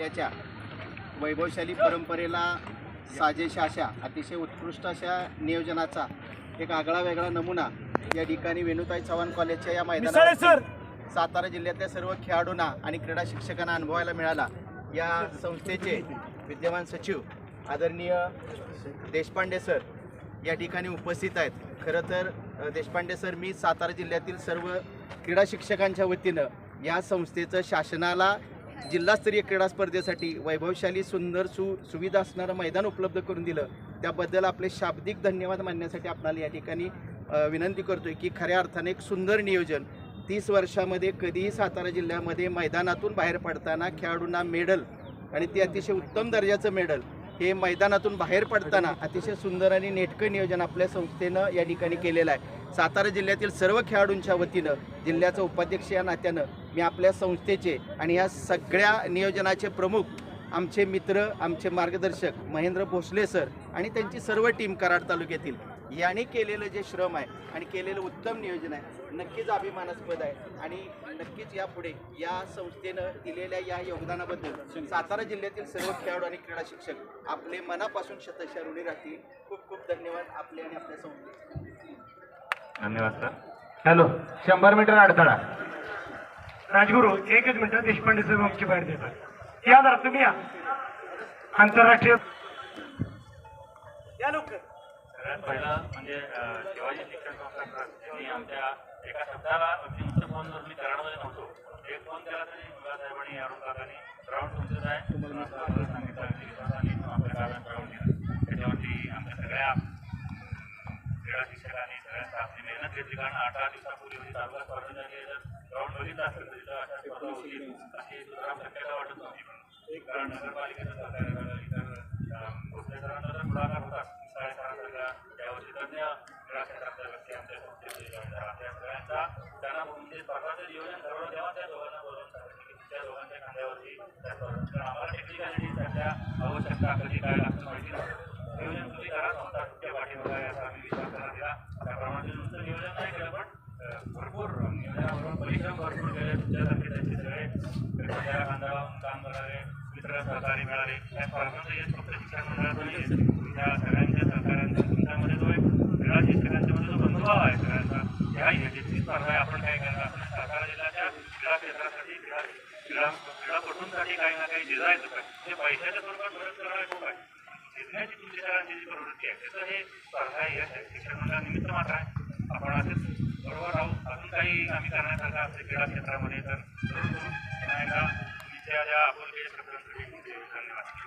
जिल्ह्याच्या वैभवशाली परंपरेला साजेश अशा अतिशय उत्कृष्ट अशा नियोजनाचा एक आगळा वेगळा नमुना या ठिकाणी वेणुताई चव्हाण कॉलेजच्या या मैदानावर सातारा जिल्ह्यातल्या सर्व खेळाडूंना आणि क्रीडा शिक्षकांना अनुभवायला मिळाला. या संस्थेचे विद्यमान सचिव आदरणीय देशपांडे सर या ठिकाणी उपस्थित आहेत. खरं तर देशपांडे सर मी सातारा जिल्ह्यातील सर्व क्रीडा शिक्षकांच्या वतीनं या संस्थेचं शासनाला जिल्हास्तरीय क्रीडा स्पर्धेसाठी वैभवशाली सुंदर सु सुविधा असणारं मैदान उपलब्ध करून दिलं. त्याबद्दल आपले शाब्दिक धन्यवाद मानण्यासाठी आपणाला या ठिकाणी विनंती विनंती करतोय की खऱ्या अर्थाने एक सुंदर नियोजन. तीस वर्षामध्ये कधीही सातारा जिल्ह्यामध्ये मैदानातून बाहेर पडताना खेळाडूंना मेडल आणि ते अतिशय उत्तम दर्जाचं मेडल हे मैदानातून बाहेर पडताना अतिशय सुंदर आणि नेटकं नियोजन आपल्या संस्थेनं या ठिकाणी केलेलं आहे. सातारा जिल्ह्यातील सर्व खेळाडूंच्या वतीनं जिल्ह्याचा उपाध्यक्ष या नात्यानं मी आपल्या संस्थेचे आणि या सगळ्या नियोजनाचे प्रमुख आमचे मित्र आमचे मार्गदर्शक महेंद्र भोसले सर आणि त्यांची सर्व टीम कराड तालुक्यातील. यांनी केलेलं जे श्रम आहे आणि केलेलं उत्तम नियोजन आहे नक्कीच अभिमानास्पद आहे. आणि नक्कीच यापुढे या संस्थेनं दिलेल्या या योगदानाबद्दल सातारा जिल्ह्यातील सर्व खेळाडू आणि क्रीडा शिक्षक आपले मनापासून शतशा ऋणी राहतील. खूप खूप धन्यवाद आपले आणि आपल्या संस्थेचे. धन्यवाद सर. हॅलो शंभर मीटर अडथळा. राजगुरू एकच मिनिट देशपांडे साहेब आमची बाहेर देतात. या जरा तुम्ही या. आंतरराष्ट्रीय सगळ्यात पहिला म्हणजे शिवाजी शिक्षण संस्था यांनी आमच्या एका शब्दाला मी कराडमध्ये नव्हतो. एक फोन केला तरी अरुण काकांनी. ग्राउंड तुमचंच आहे क्रीडा शिक्षकांनी सगळ्या स्टाफनी मेहनत घेतली कारण अठरा दिवसापूर्वी म्हणजे तालुका स्पर्धा झाली तर ग्राउंड बघितलं असेल तिथं अशा स्पर्धा होतील अशी सुद्धा शक्यता वाटत नव्हती कारण नगरपालिकेचं सहकार्य झालं इतर अं, सरांचा तर पुढाकार होता साडे सरांसारखा यावर्षी तज्ञ क्रीडा क्षेत्रातल्या व्यक्ती आमच्या. त्या सगळ्यांचा त्यांना म्हणजे स्पर्धाचं नियोजन ठरवलं तेव्हा त्या दोघांना बोलवून त्या दोघांच्या खांद्यावरती त्या स्पर्धा आम्हाला टेक्निकॅलिटी त्याच्या आवश्यकता कधी काय लागतं माहिती नव्हतं नियोजन तुम्ही करा संस्था तुमच्या पाठीमागे याचा आम्ही त्याप्रमाणे नुसतं नियोजन नाही केलं पण भरपूर परिश्रम भरपूर केले. त्यांचे सगळे त्या काम करणारे मित्र सहकारी मिळाले. त्या फक्त शिक्षण सगळ्यांच्या सहकार्यांचा तुमच्यामध्ये जो एक क्रीडा जो आहे सगळ्यांचा ह्या यशस्वी स्पर्धा आपण काय करणार? आपण सातारा जिल्ह्याच्या क्रीडा क्षेत्रासाठी क्रीडा क्रीडा क्रीडापटूंसाठी काही ना काही जिजायचं पाहिजे. ते पैशाच्या स्वरूपात मदत करणारे खूप आहे. जिंकण्याची तुमची जी प्रवृत्ती आहे त्याचं हे निमित्त मात्र आहे. आपण असेच बरोबर आहोत. अजून काही आम्ही करण्यासारखं आपल्या क्रीडा क्षेत्रामध्ये तर जरूर करू पुन्हा तुमच्या ज्या आपुलकीच्या धन्यवाद.